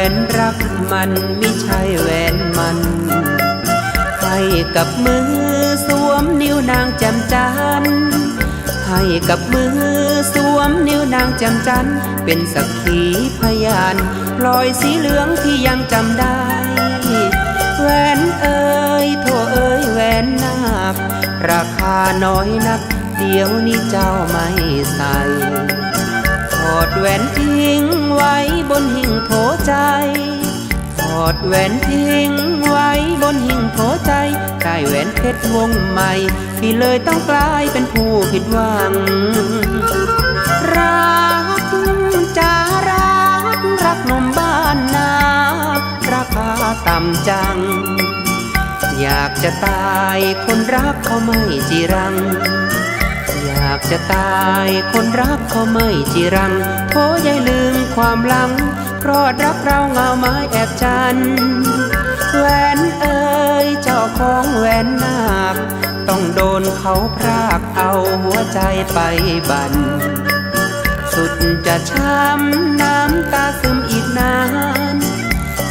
วนรักมันมิใช่แหวนมันให้กับมือสวมนิ้วนางจ่มจันให้กับมือสวมนิ้วนางจ่มจันเป็นสักขีพยานพลอยสีเหลืองที่ยังจำได้ แหวนเอ่ยโทเอ่ยแหวนนาคราคาน้อยนัก เดี๋ยวนี้เจ้าไม่ใส่ ดแหวนทิ้งไว้บนหิ้งโถใจ ถอดแหวนทิ้งไว้บนหิ้งโถใจได้แหวนเพชรวงใหม่ที่เลยต้องกลายเป็นผู้ผิดหวัง รักจะรักรักนมบ้านนาราคาต่ำจัง อยากจะตายคนรักเขาไม่จีรังากจะตายคนรักเขาไม่จีรังโทยายลืมความหลังกรอดรักเราเงาไม้แอบจันแหวนเอ่ยเจ้าของแหวนนาคต้องโดนเขาพรากเอาหัวใจไปบัน สุดจะช้ำน้ำตาซึมอีกนาน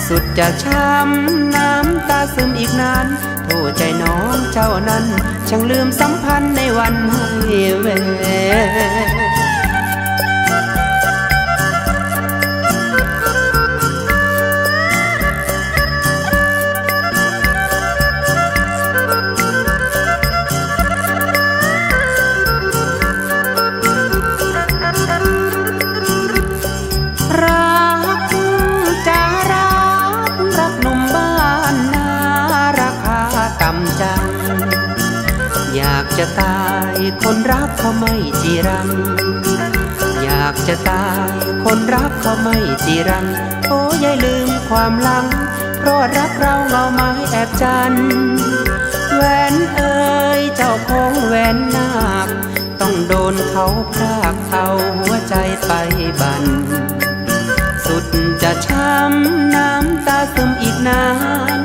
สุดจะช้ำน้ำตาซึมอีกนาน เจ้านั้น ช่างลืมสัมพันธ์ในวันให้เวร จะตายคนรักเขาไม่จีรัง อยากจะตายคนรักเขาไม่จีรัง โอ้ยายลืมความหลัง เพราะรักเราเงาไม้แอบจันแหวนเอ่ยเจ้าของแหวนนาคต้องโดนเขาพรากเอาหัวใจไปบัน สุดจะช้ำน้ำตาซึมอีกนาน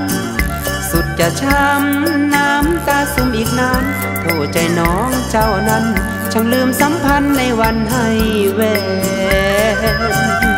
สุดจะช้ำน้ำตาซึมอีกนาน ใจน้องเจ้านั้น ช่างลืมสัมพันธ์ในวันให้เวร